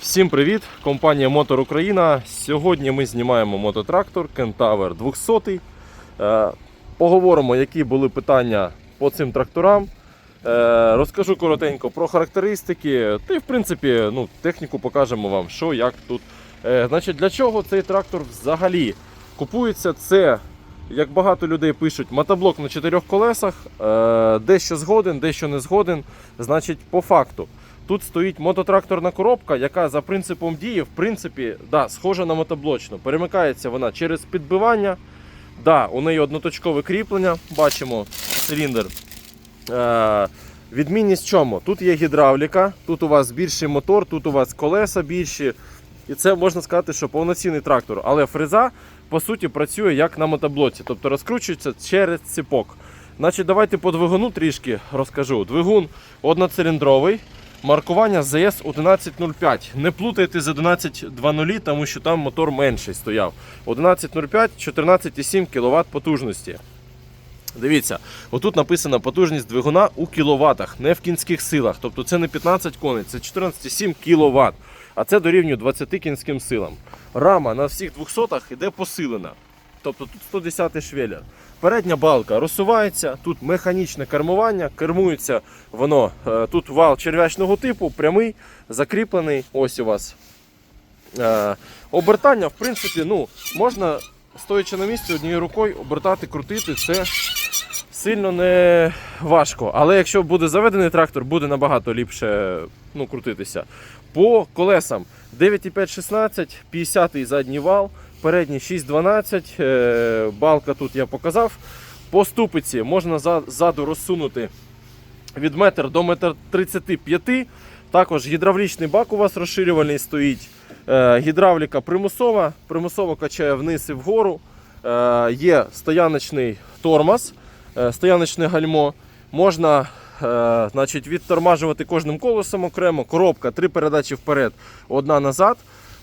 Всім привіт! Компанія Мотор Україна. Сьогодні ми знімаємо мототрактор Кентавер 200. Е, Поговоримо, які були питання по цим тракторам. Е, Розкажу коротенько про характеристики. Та й в принципі ну, техніку покажемо вам, що як тут. Е, Значить, для чого цей трактор взагалі купується? Це, як багато людей пишуть, мотоблок на чотирьох колесах. Дещо згоден, дещо не згоден. Значить, по факту. Тут стоїть мототракторна коробка, яка за принципом дії, в принципі, да, схожа на мотоблочну. Перемикається вона через підбивання. Да, у неї одноточкове кріплення. Бачимо циліндр. Е, відмінність чому? Тут є гідравліка, тут у вас більший мотор, тут у вас колеса більші. І це можна сказати, що повноцінний трактор. Але фреза, по суті, працює як на мотоблоці, тобто розкручується через ціпок. Значить, давайте по двигуну трішки розкажу. Двигун одноциліндровий. Маркування ЗС 1105. Не плутайте з 1120, тому що там мотор менший стояв. 1105 14,7 кВт потужності. Дивіться, отут написана потужність двигуна у кіловатах, не в кінських силах. Тобто це не 15 коней, це 14,7 кВт. А це дорівнює 20 кінським силам. Рама на всіх 200-х іде посилена. Тобто тут 110 швеллер. Передня балка розсувається, тут механічне кермування, кермується воно. е, Тут вал черв'ячного типу, прямий, закріплений. Ось у вас. Е, Обертання, в принципі, ну, можна, стоячи на місці, однією рукою обертати, крутити. Це сильно не важко. Але якщо буде заведений трактор, буде набагато ліпше ну, крутитися. По колесам 9,5-16, 50 задній вал, передній 6,12, е, балка тут я показав. По ступиці можна ззаду розсунути від метр до метр 35. Також гідравлічний бак у вас розширювальний стоїть. Е, гідравліка примусова, примусово качає вниз і вгору. Е, є стояночний тормоз, стояночне гальмо. Можна значить, відтормажувати кожним колесом окремо. Коробка, три передачі вперед, одна назад.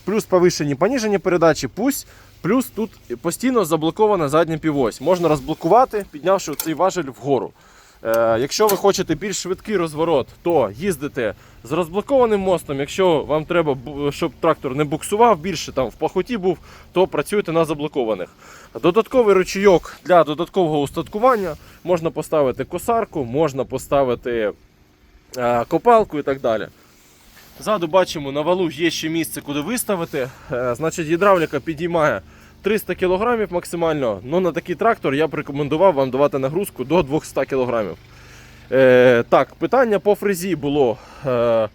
Плюс повишені поніжені передачі, пусть. Плюс тут постійно заблокована задня півось. Можна розблокувати, піднявши цей важель вгору. Е, якщо ви хочете більш швидкий розворот, то їздите з розблокованим мостом. Якщо вам треба, щоб трактор не буксував більше там в пахоті був, то працюєте на заблокованих. Додатковий ручійок для додаткового устаткування можна поставити косарку, можна поставити е, копалку і так далі. Ззаду бачимо, на валу є ще місце, куди виставити. Е, Значить, гідравліка підіймає 300 кг максимально. Ну, на такий трактор я б рекомендував вам давати нагрузку до 200 кг. Е, так, питання по фрезі було. Е,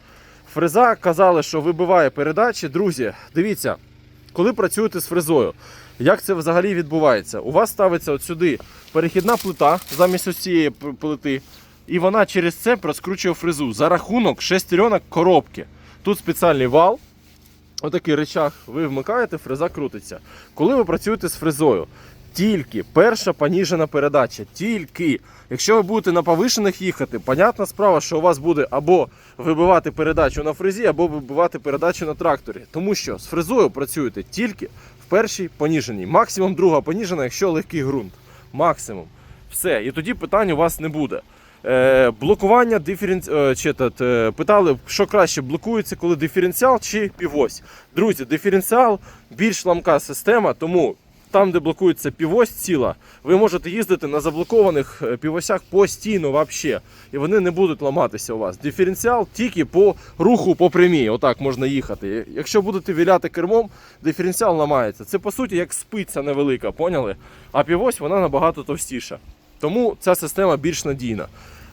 фреза казали, що вибиває передачі. Друзі, дивіться, коли працюєте з фрезою, як це взагалі відбувається? У вас ставиться от сюди перехідна плита замість цієї плити. І вона через це розкручує фрезу за рахунок шестеренок коробки. Тут спеціальний вал, отакий речах, ви вмикаєте, фреза крутиться. Коли ви працюєте з фрезою, тільки перша поніжена передача, тільки. Якщо ви будете на повишених їхати, понятна справа, що у вас буде або вибивати передачу на фрезі, або вибивати передачу на тракторі. Тому що з фрезою працюєте тільки в першій поніженій. Максимум друга поніжена, якщо легкий ґрунт. Максимум. Все. І тоді питань у вас не буде. Е, блокування диференц... е, чи, тат, е, питали, що краще блокується, коли диференціал чи півось. Друзі, диференціал більш ламка система, тому там, де блокується півось ціла, ви можете їздити на заблокованих півосях постійно вообще, і вони не будуть ламатися у вас. Диференціал тільки по руху по прямій. Отак можна їхати. Якщо будете віляти кермом, диференціал ламається. Це по суті як спиця невелика, поняли? А півось вона набагато товстіша. Тому ця система більш надійна.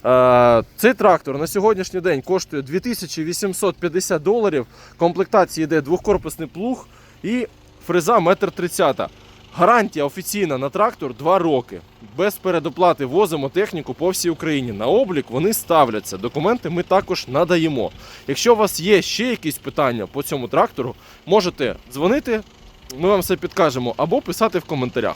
Е, Цей трактор на сьогоднішній день коштує 2850 доларів. Комплектації йде двохкорпусний плуг і фреза 1,30 м. Гарантія офіційна на трактор 2 роки. Без передоплати возимо техніку по всій Україні. На облік вони ставляться. Документи ми також надаємо. Якщо у вас є ще якісь питання по цьому трактору, можете дзвонити, ми вам все підкажемо, або писати в коментарях.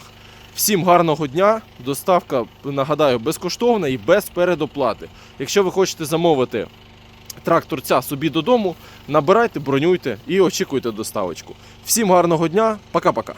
Всім гарного дня. Доставка, нагадаю, безкоштовна і без передоплати. Якщо ви хочете замовити тракторця собі додому, набирайте, бронюйте і очікуйте доставочку. Всім гарного дня, пока-пока.